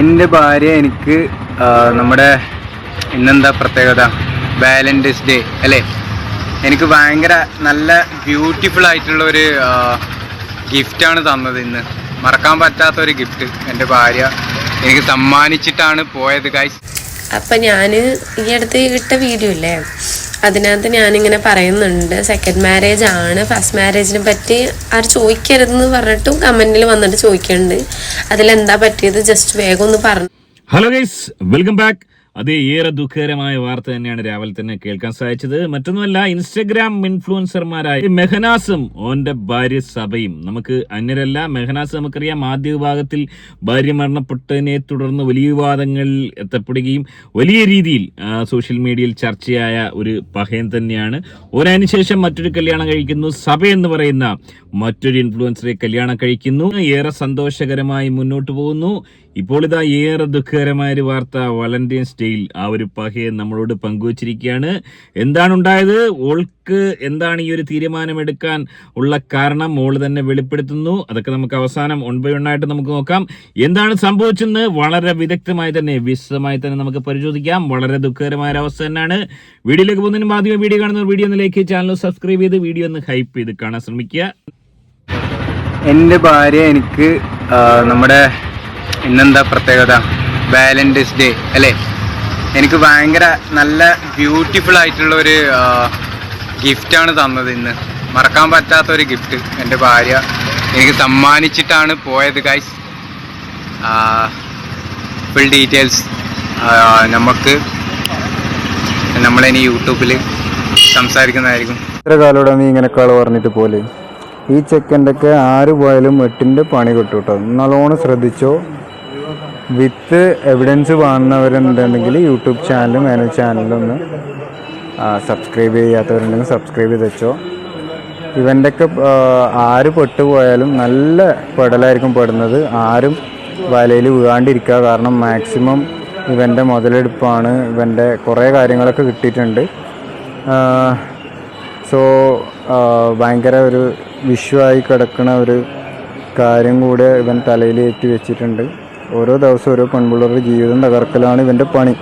എന്റെ ഭാര്യ എനിക്ക് നമ്മുടെ ഇന്നെന്താ പ്രത്യേകത? വാലന്റൈൻസ് ഡേ അല്ലേ? എനിക്ക് ഭയങ്കര നല്ല ബ്യൂട്ടിഫുൾ ആയിട്ടുള്ള ഒരു ഗിഫ്റ്റാണ് തന്നത് ഇന്ന്. മറക്കാൻ പറ്റാത്ത ഒരു ഗിഫ്റ്റ് എന്റെ ഭാര്യ എനിക്ക് സമ്മാനിച്ചിട്ടാണ് പോയത് ഗൈസ് അപ്പം ഞാൻ ഈ അടുത്ത് ഇട്ട വീഡിയോ ഇല്ലേ? അതിനകത്ത് ഞാനിങ്ങനെ പറയുന്നുണ്ട് സെക്കൻഡ് മാരേജ് ആണ്. ഫസ്റ്റ് മാരേജിനെ പറ്റി ആര് ചോദിക്കരുതെന്ന് പറഞ്ഞിട്ടും കമന്റിൽ വന്നിട്ട് ചോദിക്കുന്നുണ്ട് അതിലെന്താ പറ്റിയത്? ജസ്റ്റ് വേഗം ഒന്ന് പറഞ്ഞു. ഹലോ ഗൈസ് വെൽക്കം ബാക്ക് അതേ ഏറെ ദുഃഖകരമായ വാർത്ത തന്നെയാണ് രാവിലെ തന്നെ കേൾക്കാൻ സാധിച്ചത്. മറ്റൊന്നുമല്ല ഇൻസ്റ്റഗ്രാം ഇൻഫ്ലുവൻസർമാരായ മെഹനാസും ഓന്റെ ഭാര്യ സഭയും. നമുക്ക് അന്യരല്ല മെഹനാസ് നമുക്കറിയാം ആദ്യ വിഭാഗത്തിൽ ഭാര്യ മരണപ്പെട്ടതിനെ തുടർന്ന് വലിയ വിവാദങ്ങളിൽ എത്തപ്പെടുകയും വലിയ രീതിയിൽ സോഷ്യൽ മീഡിയയിൽ ചർച്ചയായ ഒരു പഹയൻ തന്നെയാണ്. ഒരതിനുശേഷം മറ്റൊരു കല്യാണം കഴിക്കുന്നു. സഭ എന്ന് പറയുന്ന മറ്റൊരു ഇൻഫ്ലുവൻസറെ കല്യാണം കഴിക്കുന്നു. ഏറെ സന്തോഷകരമായി മുന്നോട്ട് പോകുന്നു. ഇപ്പോൾ ഇതാ ഏറെ ദുഃഖകരമായ ഒരു വാർത്ത വാലന്റൈൻസ് ഡേയിൽ ആ ഒരു പഹയെ നമ്മളോട് പങ്കുവച്ചിരിക്കുകയാണ്. എന്താണ് ഉണ്ടായത് ഓൾക്ക് എന്താണ് ഈ ഒരു തീരുമാനമെടുക്കാൻ ഉള്ള കാരണം മോൾ തന്നെ വെളിപ്പെടുത്തുന്നു. അതൊക്കെ നമുക്ക് അവസാനം ഒൺ ബൈ നമുക്ക് നോക്കാം. എന്താണ് സംഭവിച്ചെന്ന് വളരെ വിദഗ്ധമായി തന്നെ വിശദമായി തന്നെ നമുക്ക് പരിശോധിക്കാം. വളരെ ദുഃഖകരമായ ഒരു അവസ്ഥ തന്നെയാണ്. വീഡിയോയിലേക്ക് പോകുന്നതിന് ആദ്യമേ വീഡിയോ കാണുന്നവർ വീഡിയോ ഒന്ന് ലൈക്ക് ചാനൽ സബ്സ്ക്രൈബ് ചെയ്ത് വീഡിയോ ഒന്ന് ഹൈപ്പ് ചെയ്ത് കാണാൻ ശ്രമിക്കുക. എന്റെ ഭാര്യ എനിക്ക് നമ്മുടെ ഇന്നെന്താ പ്രത്യേകത? വാലന്റൈൻസ് ഡേ അല്ലേ? എനിക്ക് ഭയങ്കര നല്ല ബ്യൂട്ടിഫുൾ ആയിട്ടുള്ള ഒരു ഗിഫ്റ്റാണ് തന്നത് ഇന്ന്. മറക്കാൻ പറ്റാത്ത ഒരു ഗിഫ്റ്റ് എന്റെ ഭാര്യ എനിക്ക് സമ്മാനിച്ചിട്ടാണ് പോയത് ഗൈസ് ഫുൾ ഡീറ്റെയിൽസ് നമുക്ക് നമ്മളിനി യൂട്യൂബിൽ സംസാരിക്കുന്നതായിരിക്കും. ഇത്ര കാലോടെ നീ ഇങ്ങനെ കാൾ പറഞ്ഞിട്ട് പോലെ. ഈ ചെക്കന്റെ ഒക്കെ ആര് പോയാലും എട്ടിന്റെ പണി കിട്ടും കേട്ടോ. നല്ലോണം ശ്രദ്ധിച്ചോ. വിത്ത് എവിഡൻസ് വാങ്ങുന്നവരുണ്ടെങ്കിൽ യൂട്യൂബ് ചാനലും വേനൽ ചാനലും ഒന്ന് സബ്സ്ക്രൈബ് ചെയ്യാത്തവരുണ്ടെങ്കിൽ സബ്സ്ക്രൈബ് ചെയ്ത് വെച്ചോ. ഇവന്റെ ഒക്കെ ആര് പെട്ടുപോയാലും നല്ല പെടലായിരിക്കും പെടുന്നത്. ആരും വലയിൽ വീഴാണ്ടിരിക്കുക കാരണം മാക്സിമം ഇവന്റെ മുതലെടുപ്പാണ്. ഇവന്റെ കുറേ കാര്യങ്ങളൊക്കെ കിട്ടിയിട്ടുണ്ട്. സോ ഭയങ്കര ഒരു വിഷുവായി കിടക്കുന്ന ഒരു കാര്യം കൂടെ ഇവൻ തലയിൽ ഏറ്റി വെച്ചിട്ടുണ്ട്. ഓരോ ദിവസം ഓരോ പെൺപിള്ളേരുടെ ജീവിതം തകർക്കലാണ് ഇവന്റെ പണി.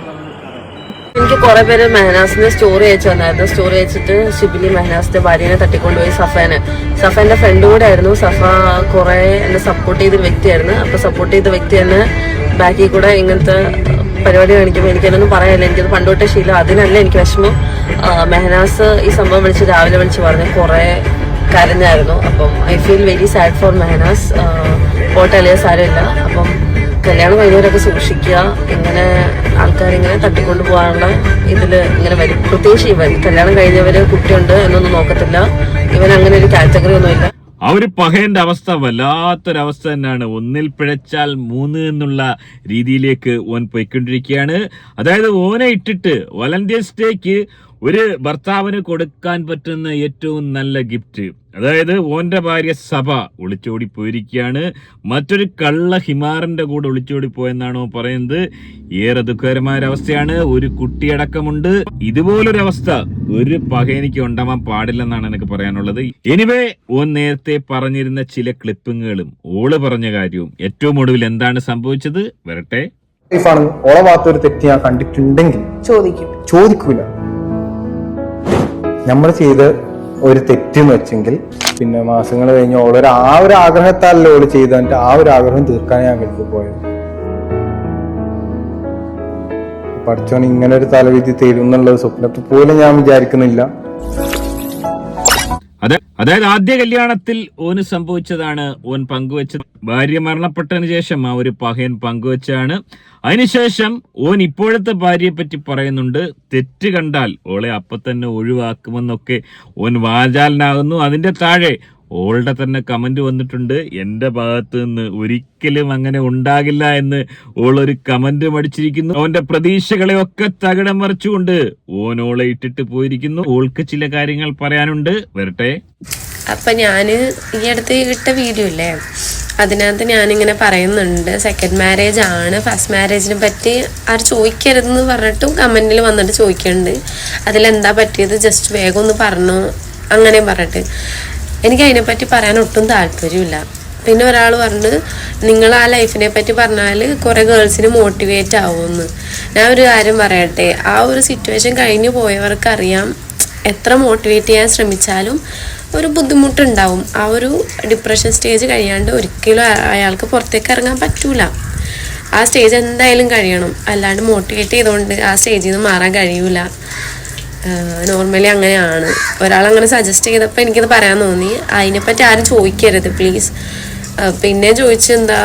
എനിക്ക് കുറെ പേര് മെഹനാസിന്റെ സ്റ്റോറി അയച്ചു തന്നായിരുന്നു സ്റ്റോറി അയച്ചിട്ട് ഷിബിലി മെഹനാസിന്റെ ഭാര്യനെ തട്ടിക്കൊണ്ടുപോയി സഫേനെ. സഫേന്റെ ഫ്രണ്ട് കൂടെ ആയിരുന്നു. സഫ കുറെ എന്നെ സപ്പോർട്ട് ചെയ്ത വ്യക്തിയായിരുന്നു. അപ്പൊ സപ്പോർട്ട് ചെയ്ത വ്യക്തി തന്നെ ബാക്കിൽ കൂടെ ഇങ്ങനത്തെ പരിപാടി കാണിക്കുമ്പോൾ എനിക്കതൊന്നും പറയാനില്ല. എനിക്കത് പണ്ടോട്ടെ ശീലം. അതിനല്ല എനിക്ക് വിഷമം. മെഹനാസ് ഈ സംഭവം വിളിച്ച് രാവിലെ വിളിച്ച് പറഞ്ഞു. കുറെ കരഞ്ഞായിരുന്നു. അപ്പം I feel very sad for Mehnaz പോട്ടെ അല്ലേ സാരമില്ല. അപ്പം കല്യാണം കഴിഞ്ഞവരൊക്കെ സൂക്ഷിക്കുക. ഇങ്ങനെ ആൾക്കാരിങ്ങനെ തട്ടിക്കൊണ്ട് പോകാനുള്ള ഇതിൽ ഇങ്ങനെ വരും. പ്രത്യേകിച്ച് ഇവൻ കല്യാണം കഴിഞ്ഞവര് കുട്ടിയുണ്ട് എന്നൊന്നും നോക്കത്തില്ല. ഇവൻ അങ്ങനെ ഒരു കാറ്റഗറി ഒന്നുമില്ല. ആ ഒരു പഹയന്റെ അവസ്ഥ വല്ലാത്തൊരവസ്ഥ തന്നെയാണ്. ഒന്നിൽ പിഴച്ചാൽ മൂന്ന് എന്നുള്ള രീതിയിലേക്ക് ഓൻ പോയിക്കൊണ്ടിരിക്കുകയാണ്. അതായത് ഓനെ ഇട്ടിട്ട് വാലന്റൈൻസ് ഡേക്ക് ഒരു ഭർത്താവിന് കൊടുക്കാൻ പറ്റുന്ന ഏറ്റവും നല്ല ഗിഫ്റ്റ് അതായത് ഓന്റെ ഭാര്യ സഭ ഒളിച്ചോടി പോയിരിക്കുകയാണ്. മറ്റൊരു കള്ള ഹിമാറിന്റെ കൂടെ ഒളിച്ചോടി പോയെന്നാണോ പറയുന്നത്. ഏറെ ദുഃഖകരമായ ഒരു അവസ്ഥയാണ് ഒരു കുട്ടിയടക്കമുണ്ട്. ഇതുപോലൊരവസ്ഥ ഒരു പകയനിക്ക് ഉണ്ടാവാൻ പാടില്ലെന്നാണ് എനിക്ക് പറയാനുള്ളത്. എനിവേ ഓൻ നേരത്തെ പറഞ്ഞിരുന്ന ചില ക്ലിപ്പിങ്ങുകളും ഓൾ പറഞ്ഞ കാര്യവും ഏറ്റവും ഒടുവിൽ എന്താണ് സംഭവിച്ചത്? വരട്ടെ. ഓളവാത്തൊരു ഓളെ ഭാഗത്ത് ഒരു തെറ്റ് ഞാൻ കണ്ടിട്ടുണ്ടെങ്കിൽ ചോദിക്കും. ചോദിക്കൂല. നമ്മൾ ചെയ്ത് ഒരു തെറ്റെന്ന് വെച്ചെങ്കിൽ പിന്നെ മാസങ്ങൾ കഴിഞ്ഞ് ഓളൊരു ആ ഒരു ആഗ്രഹത്താലല്ലേ ഓൾ ചെയ്തിട്ട് ആ ഒരു ആഗ്രഹം തീർക്കാൻ ഞാൻ ഗൾഫിൽ പോയത്. പഠിച്ചോൻ ഇങ്ങനെ ഒരു തലവിധി തരും എന്നുള്ള സ്വപ്നത്തിൽ പോലും ഞാൻ വിചാരിക്കുന്നില്ല. അതായത് ആദ്യ കല്യാണത്തിൽ ഓന് സംഭവിച്ചതാണ് ഓൻ പങ്കുവച്ച ഭാര്യ മരണപ്പെട്ടതിന് ശേഷം ആ ഒരു പഹയൻ പങ്കുവച്ചാണ്. അതിനുശേഷം ഓൻ ഇപ്പോഴത്തെ ഭാര്യയെ പറ്റി പറയുന്നുണ്ട്. തെറ്റ് കണ്ടാൽ ഓളെ അപ്പത്തന്നെ ഒഴിവാക്കുമെന്നൊക്കെ ഓൻ വാചാലനാകുന്നു. അതിന്റെ താഴെ ഓളുടെ തന്നെ കമന്റ് വന്നിട്ടുണ്ട്. എന്റെ ഭാഗത്ത് നിന്ന് ഒരിക്കലും അങ്ങനെ ഉണ്ടാകില്ല എന്ന് ഓളൊരു കമന്റ് മടിച്ചിരിക്കുന്നു. അവന്റെ പ്രതീക്ഷകളെ ഒക്കെ തകിടം മറിച്ചുകൊണ്ട് ഓനോളെ ഇട്ടിട്ട് പോയിരിക്കുന്നു. ഓൾക്ക് ചില കാര്യങ്ങൾ പറയാനുണ്ട്. വരട്ടെ. അപ്പം ഞാൻ ഈ അടുത്ത് ഇട്ട വീഡിയോ ഇല്ലേ? അതിനകത്ത് ഞാനിങ്ങനെ പറയുന്നുണ്ട് സെക്കൻഡ് മാരേജ് ആണ് ഫസ്റ്റ് മാരേജിനെ പറ്റി ആര് ചോദിക്കരുതെന്ന് പറഞ്ഞിട്ടും കമന്റിൽ വന്നിട്ട് ചോദിക്കുന്നുണ്ട് അതിലെന്താ പറ്റിയത്? ജസ്റ്റ് വേഗം ഒന്ന് പറഞ്ഞു. അങ്ങനെ പറഞ്ഞിട്ട്. എനിക്ക് അതിനെപ്പറ്റി പറയാൻ ഒട്ടും താല്പര്യമില്ല. പിന്നെ ഒരാൾ പറഞ്ഞു നിങ്ങൾ ആ ലൈഫിനെ പറ്റി പറഞ്ഞാൽ കുറേ ഗേൾസിന് മോട്ടിവേറ്റ് ആവുമെന്ന്. ഞാൻ ഒരു കാര്യം പറയട്ടെ ആ ഒരു സിറ്റുവേഷൻ കഴിഞ്ഞു പോയവർക്കറിയാം എത്ര മോട്ടിവേറ്റ് ചെയ്യാൻ ശ്രമിച്ചാലും ഒരു ബുദ്ധിമുട്ടുണ്ടാവും. ആ ഒരു ഡിപ്രഷൻ സ്റ്റേജ് കഴിയാണ്ട് ഒരിക്കലും അയാൾക്ക് പുറത്തേക്ക് ഇറങ്ങാൻ പറ്റൂല. ആ സ്റ്റേജ് എന്തായാലും കഴിയണം. അല്ലാണ്ട് മോട്ടിവേറ്റ് ചെയ്തുകൊണ്ട് ആ സ്റ്റേജിൽ നിന്ന് മാറാൻ കഴിയൂല. നോർമലി അങ്ങനെയാണ്. ഒരാളങ്ങനെ സജസ്റ്റ് ചെയ്തപ്പോൾ എനിക്കത് പറയാൻ തോന്നി. അതിനെപ്പറ്റി ആരും ചോദിക്കരുത് പ്ലീസ് പിന്നെ ചോദിച്ചെന്താ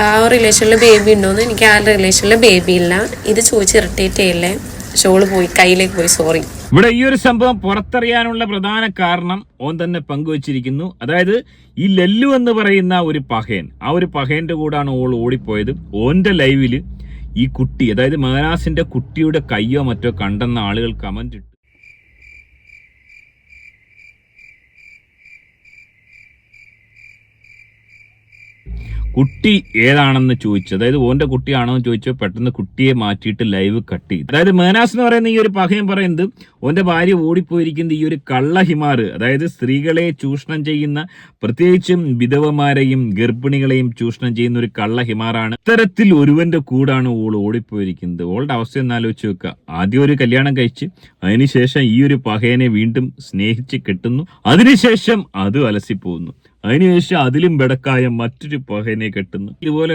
ആ റിലേഷനിൽ ബേബി ഉണ്ടോയെന്ന് എനിക്ക് ആ റിലേഷനിൽ ബേബി ഇല്ല. ഇത് ചോദിച്ച് ഇറിറ്റേറ്റ് ചെയ്യല്ലേ? ഷോൾ പോയി കയ്യിലേക്ക് പോയി സോറി ഇവിടെ ഈ ഒരു സംഭവം പുറത്തറിയാനുള്ള പ്രധാന കാരണം ഓൻ തന്നെ പങ്കുവച്ചിരിക്കുന്നു. അതായത് ഈ ലല്ലു എന്ന് പറയുന്ന ഒരു പഹയൻ ആ ഒരു പഹയന്റെ കൂടാണ് ഓൾ ഓടിപ്പോയത്. ഓന്റെ ലൈവിൽ ഈ കുട്ടി അതായത് മഹനാസിന്റെ കുട്ടിയുടെ കയ്യോ മറ്റോ കണ്ടെന്ന ആളുകൾ കമന്റ് ഇട്ടു. കുട്ടി ഏതാണെന്ന് ചോദിച്ചു. അതായത് ഓന്റെ കുട്ടിയാണോ എന്ന് ചോദിച്ചോ പെട്ടെന്ന് കുട്ടിയെ മാറ്റിയിട്ട് ലൈവ് കട്ട് ചെയ്തു. അതായത് മേനാസ് എന്ന് പറയുന്ന ഈ ഒരു പകയം പറയുന്നത് ഓന്റെ ഭാര്യ ഓടിപ്പോയിരിക്കുന്നത് ഈ ഒരു കള്ള അതായത് സ്ത്രീകളെ ചൂഷണം ചെയ്യുന്ന പ്രത്യേകിച്ചും വിധവമാരെയും ഗർഭിണികളെയും ചൂഷണം ചെയ്യുന്ന ഒരു കള്ള ഹിമാറാണ് ഇത്തരത്തിൽ ഒരുവന്റെ കൂടാണ് ഓൾ ഓടിപ്പോയിരിക്കുന്നത്. ഓളുടെ അവസ്ഥ ഒന്ന് ആലോചിച്ച് വെക്കുക ആദ്യം ഒരു കല്യാണം കഴിച്ച് അതിനുശേഷം ഈ ഒരു പകയനെ വീണ്ടും സ്നേഹിച്ച് കെട്ടുന്നു. അതിനുശേഷം അത് അലസിപ്പോകുന്നു. അതിനുശേഷം അതിലും ബെടക്കായ മറ്റൊരു പഹനെ കെട്ടുന്നു.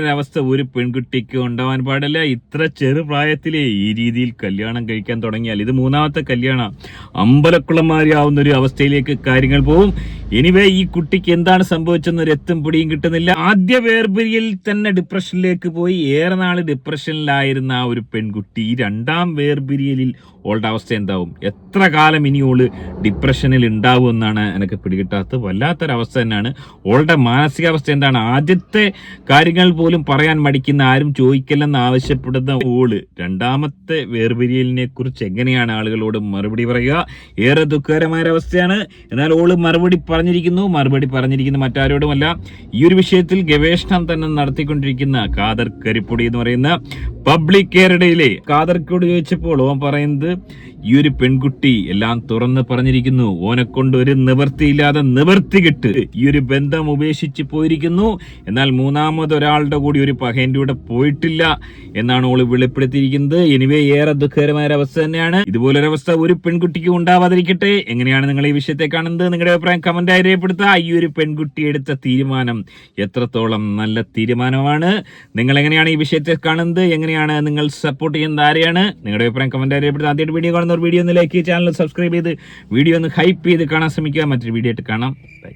അവസ്ഥ ഒരു പെൺകുട്ടിക്ക് ഉണ്ടാവാൻ പാടില്ല. ഇത്ര ചെറുപ്രായത്തിലെ ഈ രീതിയിൽ കല്യാണം കഴിക്കാൻ തുടങ്ങിയാൽ ഇത് മൂന്നാമത്തെ കല്യാണം അമ്പലക്കുളമാരിയാവുന്ന ഒരു അവസ്ഥയിലേക്ക് കാര്യങ്ങൾ പോവും. എനിവേ ഈ കുട്ടിക്ക് എന്താണ് സംഭവിച്ചെന്ന് ഒരു എത്തും പിടിയും കിട്ടുന്നില്ല. ആദ്യ വേർപിരിയിൽ തന്നെ ഡിപ്രഷനിലേക്ക് പോയി. ഏറെ നാൾ ഡിപ്രഷനിലായിരുന്ന ആ ഒരു പെൺകുട്ടി ഈ രണ്ടാം വേർപിരിയലിൽ ഓളുടെ അവസ്ഥ എന്താവും? എത്ര കാലം ഇനി ഓൾ ഡിപ്രഷനിൽ ഉണ്ടാവും എന്നാണ് എനിക്ക് പിടികിട്ടാത്തത്. വല്ലാത്തൊരവസ്ഥ തന്നെയാണ്. ഓളുടെ മാനസികാവസ്ഥ എന്താണ്? ആദ്യത്തെ കാര്യങ്ങൾ പോലും പറയാൻ മടിക്കുന്ന ആരും ചോദിക്കില്ലെന്ന് ആവശ്യപ്പെടുന്ന ഓൾ രണ്ടാമത്തെ വേർപിരിയലിനെ കുറിച്ച് എങ്ങനെയാണ് ആളുകളോട് മറുപടി പറയുക? ഏറെ ദുഃഖകരമായ അവസ്ഥയാണ് എന്നാൽ ഓൾ മറുപടി പറഞ്ഞിരിക്കുന്നു മറുപടി പറഞ്ഞിരിക്കുന്ന മറ്റാരോടുമല്ല. ഈ ഒരു വിഷയത്തിൽ ഗവേഷണം തന്നെ നടത്തിക്കൊണ്ടിരിക്കുന്ന കാദർ കരിപ്പൊടി എന്ന് പറയുന്ന പബ്ലിക് കേരളയിലെ കാദർക്കോട് ചോദിച്ചപ്പോൾ ഓൻ പറയുന്നത് ഈ ഒരു പെൺകുട്ടി എല്ലാം തുറന്ന് പറഞ്ഞിരിക്കുന്നു ഓനെ കൊണ്ട് ഒരു നിവർത്തിയില്ലാതെ നിവർത്തി കിട്ട്. ഈ ഒരു ബന്ധം ഉപേക്ഷിച്ച് പോയിരിക്കുന്നു എന്നാൽ മൂന്നാമത് ഒരാളുടെ കൂടി ഒരു പകേന്റെ കൂടെ പോയിട്ടില്ല എന്നാണ് ഓൾ വെളിപ്പെടുത്തിയിരിക്കുന്നത്. എനിവേ ഏറെ ദുഃഖകരമായ അവസ്ഥ തന്നെയാണ്. ഇതുപോലൊരവസ്ഥ ഒരു പെൺകുട്ടിക്ക് ഉണ്ടാവാതിരിക്കട്ടെ. എങ്ങനെയാണ് നിങ്ങൾ ഈ വിഷയത്തെ കാണുന്നത്? നിങ്ങളുടെ അഭിപ്രായം കമന്റായി രേഖപ്പെടുത്തുക ഈ ഒരു പെൺകുട്ടി എടുത്ത തീരുമാനം. എത്രത്തോളം നല്ല തീരുമാനമാണ്. നിങ്ങൾ എങ്ങനെയാണ് ഈ വിഷയത്തെ കാണുന്നത്? എങ്ങനെയാണ് നിങ്ങൾ സപ്പോർട്ട് ചെയ്യുന്നത്? ആരെയാണ്? നിങ്ങളുടെ അഭിപ്രായം കമന്റായി രേഖപ്പെടുത്തുക ആദ്യമായിട്ട് വീഡിയോ കാണുന്നവർ വീഡിയോ ഒന്ന് ലൈക്ക് ചാനൽ സബ്സ്ക്രൈബ് ചെയ്ത് വീഡിയോ ഒന്ന് ഹൈപ്പ് ചെയ്ത് കാണാൻ ശ്രമിക്കുക. മറ്റൊരു വീഡിയോ ആയിട്ട് കാണാം. ബൈ